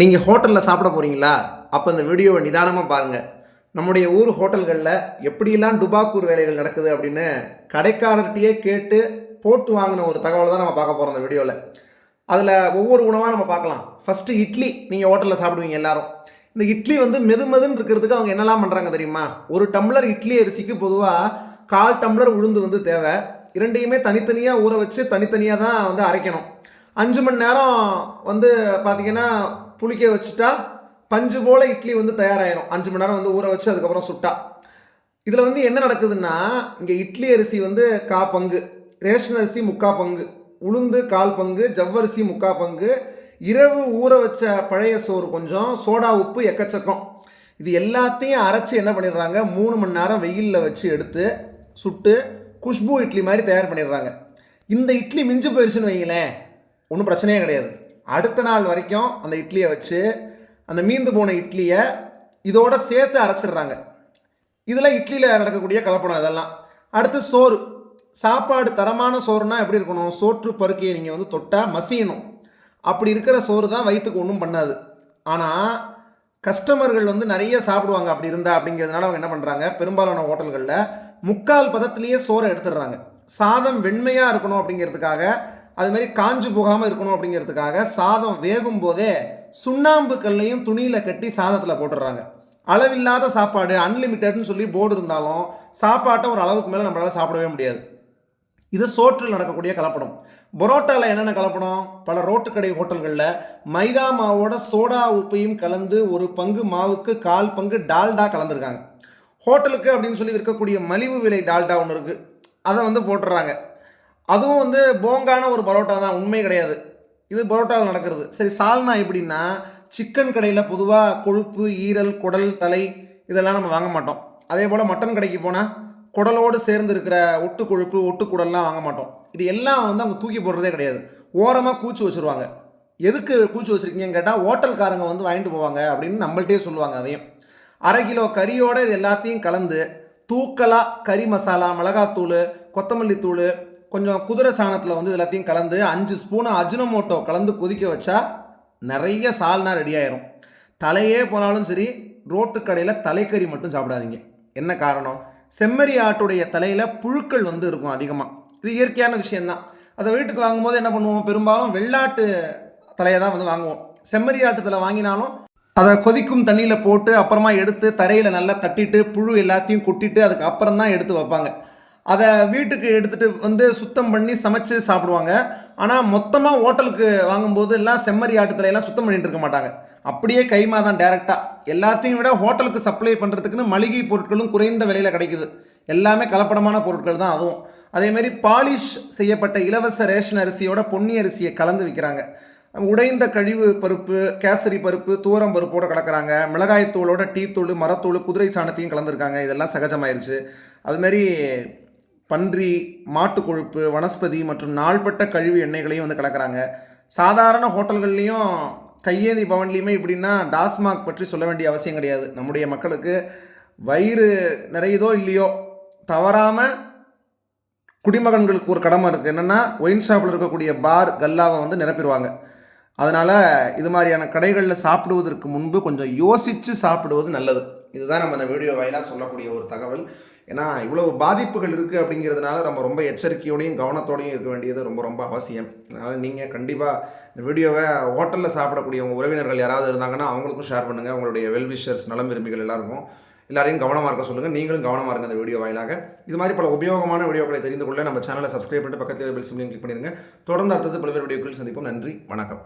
நீங்கள் ஹோட்டலில் சாப்பிட போகிறீங்களா அப்போ இந்த வீடியோவை நிதானமாக பாருங்கள் நம்முடைய ஊர் ஹோட்டல்களில் எப்படியெல்லாம் டுபாக்கூர் வேலைகள் நடக்குது அப்படின்னு கடைக்காரர்கிட்டயே கேட்டு போட்டு வாங்கின ஒரு தகவலை தான் நம்ம பார்க்க போகிறோம் இந்த வீடியோவில் அதில் ஒவ்வொரு உணவாக நம்ம பார்க்கலாம். ஃபஸ்ட்டு இட்லி நீங்கள் ஹோட்டலில் சாப்பிடுவீங்க எல்லாரும். இந்த இட்லி வந்து மெது மெதுன்னு இருக்கிறதுக்கு அவங்க என்னெல்லாம் பண்ணுறாங்க தெரியுமா? ஒரு டம்ளர் இட்லி அரிசிக்கு பொதுவாக கால் டம்ளர் உளுந்து வந்து தேவை. இரண்டையுமே தனித்தனியாக ஊற வச்சு தனித்தனியாக தான் வந்து அரைக்கணும். அஞ்சு மணி நேரம் வந்து பார்த்திங்கன்னா புளிக்க வச்சுட்டா பஞ்சு போல் இட்லி வந்து தயாராகிடும் அஞ்சு மணி நேரம் வந்து ஊற வச்சு அதுக்கப்புறம் சுட்டா. இதில் வந்து என்ன நடக்குதுன்னா இங்கே இட்லி அரிசி வந்து கா பங்கு ரேஷன் அரிசி முக்கா பங்கு உளுந்து கால் பங்கு ஜவ்வரிசி முக்கா பங்கு இரவு ஊற வச்ச பழைய சோறு கொஞ்சம் சோடா உப்பு எக்கச்சக்கம். இது எல்லாத்தையும் அரைச்சி என்ன பண்ணிடுறாங்க மூணு மணி நேரம் வெயிலில் வச்சு எடுத்து சுட்டு குஷ்பு இட்லி மாதிரி தயார் பண்ணிடுறாங்க. இந்த இட்லி மிஞ்சு போயிடுச்சுன்னு வைங்களேன் ஒன்றும் பிரச்சனையே கிடையாது. அடுத்த நாள் வரைக்கும் அந்த இட்லியை வச்சு அந்த மீந்து போன இட்லியை இதோட சேர்த்து அரைச்சிடுறாங்க. இதில் இட்லியில் நடக்கக்கூடிய கலப்படம் இதெல்லாம். அடுத்து சோறு. சாப்பாடு தரமான சோறுனா எப்படி இருக்கணும்? சோற்று பருக்கையை நீங்கள் வந்து தொட்டால் மசியணும். அப்படி இருக்கிற சோறு தான் வயிற்றுக்கு ஒன்றும் பண்ணாது. ஆனால் கஸ்டமர்கள் வந்து நிறைய சாப்பிடுவாங்க அப்படி இருந்தா அப்படிங்கிறதுனால அவங்க என்ன பண்ணுறாங்க பெரும்பாலான ஹோட்டல்களில் முக்கால் பதத்துலேயே சோறை எடுத்துடுறாங்க. சாதம் வெண்மையாக இருக்கணும் அப்படிங்கிறதுக்காக அது மாதிரி காஞ்சு போகாமல் இருக்கணும் அப்படிங்கிறதுக்காக சாதம் வேகும் போதே சுண்ணாம்பு கல்லையும் துணியில் கட்டி சாதத்தில் போட்டுடுறாங்க. அளவில்லாத சாப்பாடு அன்லிமிட்டட்னு சொல்லி போர்டு இருந்தாலும் சாப்பாட்டை ஒரு அளவுக்கு மேலே நம்மளால் சாப்பிடவே முடியாது. இது சோற்றில் நடக்கக்கூடிய கலப்படம். பரோட்டாவில் என்னென்ன கலப்படம்? பல ரோட்டுக்கடை ஹோட்டல்களில் மைதா மாவோட சோடா உப்பையும் கலந்து ஒரு பங்கு மாவுக்கு கால் பங்கு டால்டா கலந்துருக்காங்க. ஹோட்டலுக்கு அப்படின்னு சொல்லி விற்கக்கூடிய மலிவு விலை டால்டா ஒன்று இருக்குது அதை வந்து போட்டுடுறாங்க. அதுவும் வந்து போங்கான ஒரு பரோட்டா தான் உண்மை கிடையாது. இது பரோட்டாவில் நடக்கிறது. சரி சால்னா எப்படின்னா சிக்கன் கடையில் பொதுவாக கொழுப்பு ஈரல் குடல் தலை இதெல்லாம் நம்ம வாங்க மாட்டோம். அதே போல் மட்டன் கடைக்கு போனால் குடலோடு சேர்ந்து இருக்கிற ஒட்டு கொழுப்பு ஒட்டு குடல்லாம் வாங்க மாட்டோம். இது எல்லாம் வந்து அவங்க தூக்கி போடுறதே கிடையாது. ஓரமாக கூச்சி வச்சுருவாங்க. எதுக்கு கூச்சி வச்சுருக்கீங்கன்னு கேட்டால் ஹோட்டல்காரங்க வந்து வாங்கிட்டு போவாங்க அப்படின்னு நம்மள்ட்டே சொல்லுவாங்க அதையும். அரை கிலோ கறியோட இது எல்லாத்தையும் கலந்து தூக்கலாக கறி மசாலா மிளகாத்தூள் கொத்தமல்லி தூள் கொஞ்சம் குதிரை சாணத்தில் வந்து இது எல்லாத்தையும் கலந்து அஞ்சு ஸ்பூனை அஜினமோட்டோ கலந்து கொதிக்க வச்சா நிறைய சால்னா ரெடி ஆயிரும். தலையே போனாலும் சரி ரோட்டு கடையில் தலைக்கறி மட்டும் சாப்பிடாதீங்க. என்ன காரணம்? செம்மறி ஆட்டுடைய தலையில் புழுக்கள் வந்து இருக்கும் அதிகமாக இது இயற்கையான விஷயந்தான் அதை வீட்டுக்கு வாங்கும்போது என்ன பண்ணுவோம்? பெரும்பாலும் வெள்ளாட்டு தலையை தான் வந்து வாங்குவோம். செம்மறி ஆட்டு தலை வாங்கினாலும் அதை கொதிக்கும் தண்ணியில் போட்டு அப்புறமா எடுத்து தரையில் நல்லா தட்டிட்டு புழு எல்லாத்தையும் கொட்டிட்டு அதுக்கு அப்புறம் தான் எடுத்து வைப்பாங்க. அதை வீட்டுக்கு எடுத்துகிட்டு வந்து சுத்தம் பண்ணி சமைச்சு சாப்பிடுவாங்க. ஆனால் மொத்தமாக ஹோட்டலுக்கு வாங்கும்போது எல்லாம் செம்மறி ஆட்டு எல்லாம் சுத்தம் பண்ணிட்டு இருக்க மாட்டாங்க. அப்படியே கைமா தான் டேரெக்டாக எல்லாத்தையும் விட ஹோட்டலுக்கு சப்ளை பண்ணுறதுக்குன்னு மளிகை பொருட்களும் குறைந்த விலையில் கிடைக்குது. எல்லாமே கலப்படமான பொருட்கள் தான் அதுவும். அதேமாரி பாலிஷ் செய்யப்பட்ட இலவச ரேஷன் அரிசியோட பொன்னி அரிசியை கலந்து விற்கிறாங்க உடைந்த கழிவு பருப்பு கேசரி பருப்பு தூரம் பருப்போடு கலக்கிறாங்க. மிளகாய்த்தூளோட டீத்தூள் மரத்தூள் குதிரை சாணத்தையும் கலந்துருக்காங்க. இதெல்லாம் சகஜமாயிருச்சு. அதுமாரி பன்றி மாட்டு கொழுப்பு வனஸ்பதி மற்றும் நாள்பட்ட கழிவு எண்ணெய்களையும் வந்து கலக்கிறாங்க. சாதாரண ஹோட்டல்கள்லேயும் கையேந்தி பவன்லேயுமே இப்படின்னா டாஸ்மாக் பற்றி சொல்ல வேண்டிய அவசியம் கிடையாது. நம்முடைய மக்களுக்கு வயிறு நிறையுதோ இல்லையோ தவறாமல் குடிமகன்களுக்கு ஒரு கடமை இருக்குது என்னென்னா ஒயின் ஷாப்பில் இருக்கக்கூடிய பார் கல்லாவை வந்து நிரப்பிடுவாங்க. அதனால் இது மாதிரியான கடைகளில் சாப்பிடுவதற்கு முன்பு கொஞ்சம் யோசித்து சாப்பிடுவது நல்லது. இதுதான் நம்ம இந்த வீடியோ வாயிலாக சொல்லக்கூடிய ஒரு தகவல். ஏன்னா இவ்வளவு பாதிப்புகள் இருக்குது அப்படிங்கிறதுனால நம்ம ரொம்ப எச்சரிக்கையோடையும் கவனத்தோடையும் இருக்க வேண்டியது ரொம்ப ரொம்ப அவசியம். அதனால் நீங்கள் கண்டிப்பாக இந்த வீடியோவை ஹோட்டலில் சாப்பிடக்கூடிய உங்கள் உறவினர்கள் யாராவது இருந்தாங்கன்னா அவங்களுக்கும் ஷேர் பண்ணுங்கள் உங்களுடைய வெல்விஷர்ஸ் நலம் விரும்பிகள் எல்லாருக்கும். எல்லாரையும் கவனமாக இருக்க சொல்லுங்கள் நீங்களும் கவனமாக இருங்க இந்த வீடியோ வாயிலாக. இது மாதிரி பல உபயோகமான வீடியோக்களை தெரிந்து கொள்ள நம்ம சேனலை சப்ஸ்கிரைப் பண்ணிட்டு பக்கத்தில் பெல் சிம்லையும் கிளிக் பண்ணிடுங்க. தொடர்ந்து அடுத்தது பல்வேறு வீடியோக்கள் சந்திப்போம். நன்றி. வணக்கம்.